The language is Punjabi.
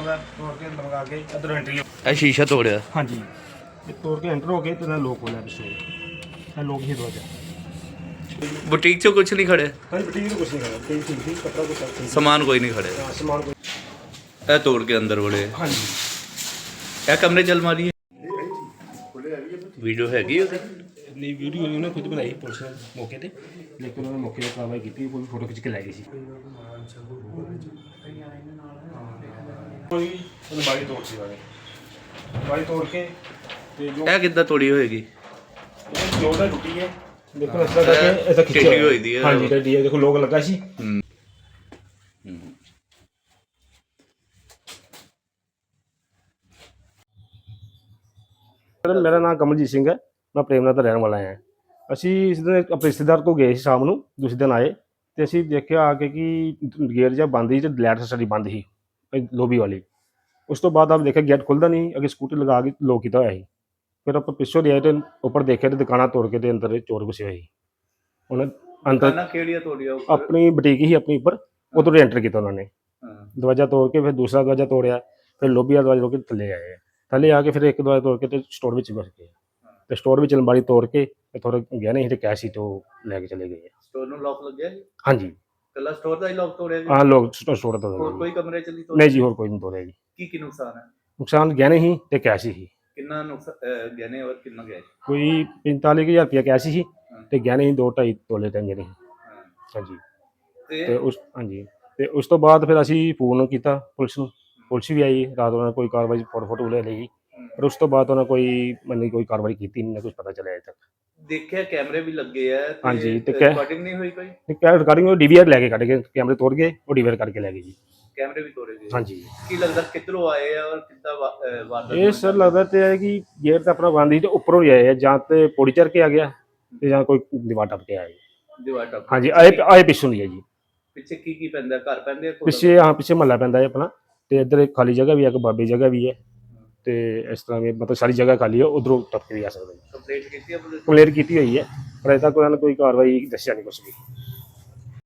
ਕਮਰਾ ਤੋੜ ਕੇ ਅੰਦਰ ਲਗਾ ਕੇ ਅੰਦਰ ਐਂਟਰੀ ਇਹ ਸ਼ੀਸ਼ਾ ਤੋੜਿਆ। ਹਾਂਜੀ। ਇਹ ਤੋੜ ਕੇ ਐਂਟਰ ਹੋ ਕੇ ਤੇ ਨਾਲ ਲੋਕ ਖੋਲਿਆ ਪਿੱਛੇ। ਇਹ ਲੋਕ ਹੀ ਦਰਵਾਜ਼ਾ ਬੁਟੀਕ 'ਚ ਕੁਝ ਨਹੀਂ ਖੜਿਆ? ਹਾਂਜੀ ਬਟੀ ਨੂੰ ਕੁਛ ਨਹੀਂ ਕਰਦਾ ਕੋਈ ਠੀਕ ਠੀਕ ਕੱਪੜਾ ਕੁਛ ਠੀਕ ਸਮਾਨ ਕੋਈ ਨਹੀਂ ਖੜਿਆ। ਹਾਂ, ਸਮਾਨ ਕੋਈ ਇਹ ਤੋੜ ਕੇ ਅੰਦਰ ਵੜੇ। ਹਾਂਜੀ। ਇਹ ਕਮਰੇ 'ਚ ਅਲਮਾਰੀ ਹੈ। ਵੀਡੀਓ ਹੈਗੀ ਉਹਦੀ? ਨਹੀਂ ਵੀਡੀਓ ਉਹਨੇ ਖੁਦ ਬਣਾਈ ਪੁਲਿਸ ਨੇ ਮੌਕੇ ਤੇ। ਲੇਕਿਨ ਉਹਨੇ ਮੌਕੇ ਤੇ ਕਾਰਵਾਈ ਕੀਤੀ ਕੋਈ ਫੋਟੋ ਖਿੱਚ ਕੇ ਲੈ ਗਈ ਸੀ। ਕੋਈ ਉਹਨੇ ਬਾਈ ਤੋੜ ਸੀ ਵਾਲੇ ਬਾਈ ਤੋੜ ਕੇ ਤੇ ਜੋ ਇਹ ਕਿੱਦਾਂ ਤੋੜੀ ਹੋਏਗੀ? ਟੁੱਟੀ ਹੈ। ਦੇਖੋ ਇਸ ਤਰ੍ਹਾਂ ਕਰਕੇ ਐਸਾ ਖਿੱਚਿਆ ਟੇਢੀ ਹੋਈ ਦੀ ਹੈ। ਹਾਂਜੀ ਟੇਢੀ ਹੈ ਦੇਖੋ ਲੋਕ ਲੱਗਾ ਸੀ। ਹੂੰ। ਮੇਰਾ ਨਾਮ ਕਮਲਜੀਤ ਸਿੰਘ ਹੈ। ਮੈਂ ਪ੍ਰੇਮਨਗਰ ਦਾ ਰਹਿਣ ਵਾਲਾ ਹਾਂ। ਅਸੀਂ ਇਸ ਦਿਨ ਆਪਣੇ ਰਿਸ਼ਤੇਦਾਰ ਕੋਲ ਗਏ ਸੀ ਸ਼ਾਮ ਨੂੰ ਦੂਸਰੇ ਦਿਨ ਆਏ ਤੇ ਅਸੀਂ ਦੇਖਿਆ ਆ ਕੇ ਕਿ ਗੇਟ ਜਿਹਾ ਬੰਦ ਸੀ ਤੇ ਲਾਈਟ ਸਾਡੀ ਬੰਦ ਸੀ। ਲੋਬੀ ਵਾਲੀ। ਉਸ ਤੋਂ ਬਾਅਦ ਆਪ ਦੇਖਿਆ ਗੇਟ ਖੁੱਲਦਾ ਨਹੀਂ ਅੱਗੇ ਸਕੂਟੀ ਲਗਾ ਕੇ ਲੋਕ ਕੀਤਾ ਹੋਇਆ ਸੀ। ਫਿਰ ਆਪਾਂ ਪਿੱਛੋਂ ਦੇ ਆਏ ਤੇ ਉੱਪਰ ਦੇਖਿਆ ਤੇ ਦੁਕਾਨਾਂ ਤੋੜ ਕੇ ਤੇ ਅੰਦਰ ਚੋਰ ਘੁਸੇ ਹੋਏ ਸੀ। ਉਹਨਾਂ ਅੰਦਰ ਦੁਕਾਨਾਂ ਕਿਹੜੀਆਂ ਤੋੜੀਆਂ ਉੱਪਰ? ਆਪਣੀ ਬੁਟੀਕ ਹੀ ਆਪਣੀ ਉੱਪਰ ਉਧਰ ਐਂਟਰ ਕੀਤਾ ਉਹਨਾਂ ਨੇ। ਹਾਂ। ਦਰਵਾਜ਼ਾ ਤੋੜ ਕੇ ਫਿਰ ਦੂਸਰਾ ਦਰਵਾਜ਼ਾ ਤੋੜਿਆ ਫਿਰ ਲੋਬੀ ਵਾਲਾ ਦਰਵਾਜ਼ਾ ਤੋੜ ਕੇ ਥੱਲੇ ਆਏ। ਆ। ਥੱਲੇ ਆ ਕੇ ਫਿਰ ਇੱਕ ਦਰਵਾਜ਼ਾ ਤੋੜ ਕੇ ਤੇ ਸਟੋਰ ਵਿੱਚ ਘੁਸ ਗਏ। ਤੇ ਸਟੋਰ ਵਿੱਚ ਅਲਮਾਰੀ ਤੋੜ ਕੇ ਤੇ ਥੋੜਾ ਗਹਿਣੇ ਸੀ ਤੇ ਕੈਸ਼ ਸੀ ਤੇ ਉਹ ਲੈ ਕੇ ਚਲੇ ਗਏ। ਆ। ਸਟੋਰ ਨੂੰ ਲੌਕ ਲੱਗਿਆ ਹਾਂਜੀ। ਕੱਲਾ ਸਟੋਰ ਦਾ ਹੀ ਲੌਕ ਤੋੜਿਆ ਜੀ? ਆਹ ਲੋਕ ਸਟੋਰ ਸਟੋਰ ਤੋਂ ਹੋਰ ਕੋਈ ਕਮਰੇ 'ਚ ਨਹੀਂ ਤੋੜਿਆ? ਨਹੀਂ ਜੀ ਹੋਰ ਕੋਈ ਨਹੀਂ ਤੋੜਿਆ ਜੀ। ਕੀ ਕੀ ਨੁਕਸਾਨ ਹੈ? ਨੁਕਸਾਨ ਗਹਿਣੇ ਸੀ ਤੇ ਕੈਸ਼ ਸੀ। ਕਿੰਨਾ ਨੁਕਸਾਨ ਗਹਿਣੇ ਔਰ ਕਿੰਨਾ ਗਿਆ ਕੋਈ 45000 ਰੁਪਇਆ ਕੈਸ਼ ਸੀ ਤੇ ਗਹਿਣੇ ਸੀ 2.5 ਤੋਲੇ ਤੇ ਗਹਿਣੇ ਸੀ। ਹਾਂ। ਹਾਂਜੀ। ਤੇ ਤੇ ਉਸ ਹਾਂਜੀ। ਤੇ ਉਸ ਤੋਂ ਬਾਅਦ ਫਿਰ ਅਸੀਂ ਫੋਨ ਕੀਤਾ ਪੁਲਿਸ ਨੂੰ। ਪੁਲਿਸ ਵੀ ਆਈ ਰਾਤ ਉਹਨਾਂ ਨੇ ਕੋਈ ਕਾਰਵਾਈ ਫੋਟੋ ਫੋਟੋ ਲੈ ਲਈ। ਪਰ ਉਸ ਤੋਂ ਬਾਅਦ ਉਹਨਾਂ ਕੋਈ ਮੈਨੂੰ ਕੋਈ ਕਾਰਵਾਈ ਕੀਤੀ ਨਹੀਂ ਨਾ ਕੁਝ ਪਤਾ ਚੱਲਿਆ ਅਜੇ ਤੱਕ। ਦੇਖਿਆ ਕੈਮਰੇ ਵੀ ਲੱਗੇ ਆ ਹਾਂਜੀ, ਤੇ ਕੈ- ਰਿਕਾਰਡਿੰਗ ਨਹੀਂ ਹੋਈ ਕੋਈ? ਤੇ ਕੈ ਰਿਕਾਰਡਿੰਗ ਉਹ ਡੀਵੀਆਰ ਲੈ ਕੇ ਕੱਢ ਕੇ ਕੈਮਰੇ ਤੋੜ ਗਏ ਉਹ ਡੀਵੀਆਰ ਕਰਕੇ ਲੈ ਗਏ ਜੀ। ਕੈਮਰੇ ਵੀ ਤੋੜੇ ਗਏ। ਹਾਂਜੀ। ਕੀ ਲੱਗਦਾ ਕਿੱਧਰੋਂ ਆਏ ਆ ਔਰ ਕਿੱਦਾਂ ਵਾ- ਅਹ ਵਾਰਦਾਤ ਇਹ ਸਰ ਲੱਗਦਾ ਤੇ ਹੈ ਕਿ ਗੇਟ ਤਾਂ ਆਪਣਾ ਬੰਦ ਸੀ ਤੇ ਉੱਪਰੋਂ ਹੀ ਆਏ ਆ ਜਾਂ ਤੇ ਪੌੜੀ ਚੜ ਕੇ ਆ ਗਿਆ ਤੇ ਜਾਂ ਕੋਈ ਦੀਵਾਰ ਟੱਪ ਕੇ ਆਇਆ। ਦੀਵਾਰ ਟੱਪ ਹਾਂਜੀ ਆਏ ਆਏ ਪਿੱਛੋਂ ਦੀ ਹੈ ਜੀ। ਪਿੱਛੇ ਕੀ ਕੀ ਪੈਂਦਾ? ਘਰ ਪੈਂਦੇ ਆ ਕੋਲ? ਪਿੱਛੇ ਹਾਂ ਪਿੱਛੇ ਮਹੱਲਾ ਪੈਂਦਾ ਹੈ ਆਪਣਾ ਤੇ ਇੱਧਰ ਇੱਕ ਖਾਲੀ ਜਗ੍ਹਾ ਵੀ ਹੈ ਇੱਕ ਬਾਬੇ ਜਗ੍ਹਾ ਵੀ ਹੈ। ਤੇ ਇਸ ਤਰ੍ਹਾਂ ਵੀ ਮਤਲਬ ਸਾਰੀ ਜਗ੍ਹਾ ਖਾਲੀ ਹੈ ਉਧਰੋਂ ਟੱਪ ਕੇ ਵੀ ਆ ਸਕਦਾ ਜੀ ਕੰਪਲੇਂਟ ਕੀਤੀ ਆ ਪੁਲਿਸ? ਕੰਪਲੇਂਟ ਕੀਤੀ ਹੋਈ ਹੈ ਪਰ ਅਜੇ ਤੱਕ ਉਹਨਾਂ ਨੇ ਕੋਈ ਕਾਰਵਾਈ ਦੱਸਿਆ ਨਹੀਂ ਕੁਛ ਵੀ